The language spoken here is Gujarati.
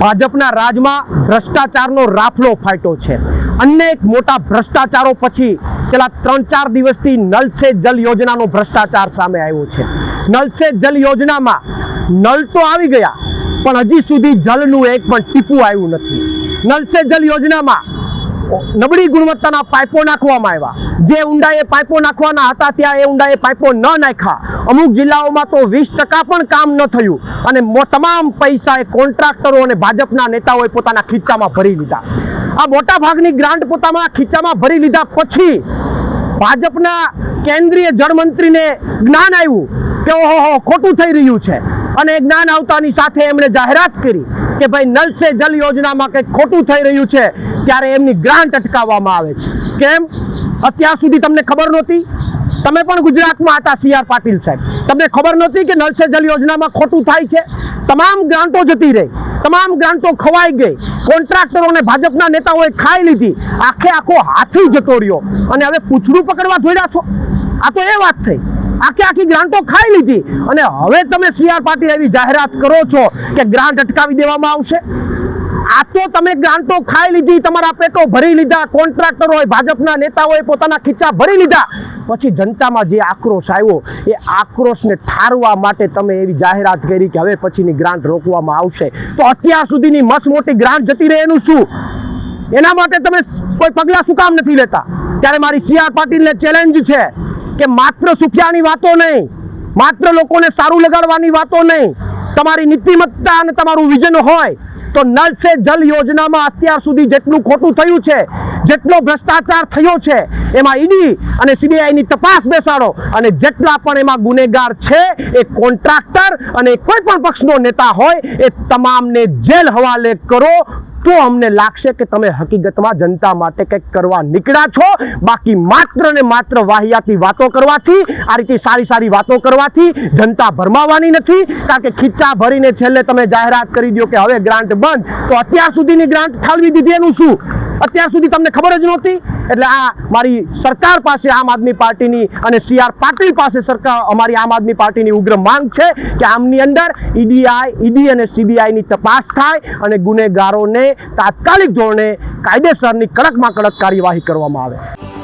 ભાજપના રાજમાં ભ્રષ્ટાચારનો રાફડો ફાટ્યો છે. અનેક મોટા ભ્રષ્ટાચારો પછી છેલ્લા ત્રણ ચાર દિવસથી નલ સે જલ યોજનાનો ભ્રષ્ટાચાર સામે આવ્યો છે. નલ સે જલ યોજનામાં નલ તો આવી ગયા, પણ હજી સુધી જલનું એક પણ ટીપું આવ્યું નથી. નલ સે જલ યોજનામાં નબળી ગુણવત્તાના પાઇપો નાખવામાં આવ્યા. જે ઊંડાએ પાઇપો નાખવાના હતા ત્યાં એ ઊંડાએ પાઇપો ન નાખ્યા. અમુક જિલ્લાઓમાં તો વીસ ટકા પણ કામ ન થયું અને તમામ પૈસા એ કોન્ટ્રાક્ટરો અને ભાજપના નેતાઓએ પોતાના ખીચામાં ભરી લીધા. આ મોટા ભાગની ગ્રાન્ટ પોતાના ખીચામાં ભરી લીધા પછી ભાજપના કેન્દ્રીય જળમંત્રીને જ્ઞાન આવ્યું કે ઓહો ખોટું થઈ રહ્યું છે. અને જ્ઞાન આવતાની સાથે એમણે જાહેરાત કરી કે ભાઈ નલ સે જલ યોજનામાં કંઈક ખોટું થઈ રહ્યું છે. ત્યારે એમની ગ્રાન્ટ અટકાવવામાં આવે છે. કેમ? અત્યાર સુધી તમને ખબર નહોતી? તમે પણ ગુજરાતમાં હતા, સી આર પાટીલ સાહેબ. તમને ખબર નહોતી કે નળ જલ યોજનામાં ખોટું થાય છે? તમામ ગ્રાન્ટો જતી રહી. તમામ ગ્રાન્ટો ખવાઈ ગઈ. કોન્ટ્રાક્ટરોને ભાજપના નેતાઓએ ખાઈ લીધી. આખે આખો હાથી જતો રહ્યો. અને હવે પૂછડું પકડવા જોડ્યા છો? આ તો એ વાત થઈ. આખી આખી ગ્રાન્ટો ખાઈ લીધી. અને હવે તમે સી આર પાટીલ એવી જાહેરાત કરો છો કે ગ્રાન્ટ અટકાવી દેવામાં આવશે? આ તો તમે ગ્રાન્ટો ખાઈ લીધી, તમારા પેટો ભરી લીધા કોન્ટ્રાક્ટરોએ ભાજપના નેતાઓએ પોતાના ખીચા ભરી લીધા. પછી જનતામાં જે આક્રોશ આવ્યો, એ આક્રોશને ઠારવા માટે તમે એવી જાહેરાત કરી કે હવે પછીની ગ્રાન્ટ રોકવામાં આવશે. તો અત્યાર સુધીની મસ્ત મોટી ગ્રાન્ટ જતી રહે એનું શું? એના માટે તમે કોઈ પગલાં શું કામ નથી લેતા? ત્યારે મારી સી આર પાટીલને ચેલેન્જ છે કે માત્ર સુફિયાની વાતો નહીં, માત્ર લોકોને સારું લગાડવાની વાતો નહીં. તમારી નીતિમત્તા અને તમારું વિઝન હોય તો નળ સે જલ યોજનામાં અત્યાર સુધી જેટલું ખોટું થયું છે જેટલો ભ્રષ્ટાચાર થયો છે, એમાં ઈડી અને સીબીઆઈની તપાસ બેસાડો. અને જેટલા પણ એમાં ગુનેગાર છે, એ કોન્ટ્રાક્ટર અને કોઈ પણ પક્ષનો નેતા હોય, એ તમામને જેલ હવાલે કરો. તો અમને લાગશે કે તમે હકીકતમાં જનતા માટે કંઈક કરવા નીકળ્યા છો. બાકી માત્ર ને માત્ર વાહિયાતી વાતો કરવાથી, આ રીતે સારી સારી વાતો કરવાથી જનતા ભરમાવાની નથી. કારણ કે ખીચા ભરીને છેલ્લે તમે જાહેરાત કરી દો કે હવે ગ્રાન્ટ બંધ. તો અત્યાર સુધીની ગ્રાન્ટ ઠાલવી દીધી એનું શું? અત્યાર સુધી તમને ખબર જ નહોતી. એટલે આ મારી સરકાર પાસે આમ આદમી પાર્ટીની અને સી આર પાટીલ પાસે સરકાર અમારી આમ આદમી પાર્ટીની ઉગ્ર માંગ છે કે આમની અંદર ઈડીઆઈ ઈડી અને સીબીઆઈની તપાસ થાય અને ગુનેગારોને તાત્કાલિક ધોરણે કાયદેસરની કડકમાં કડક કાર્યવાહી કરવામાં આવે.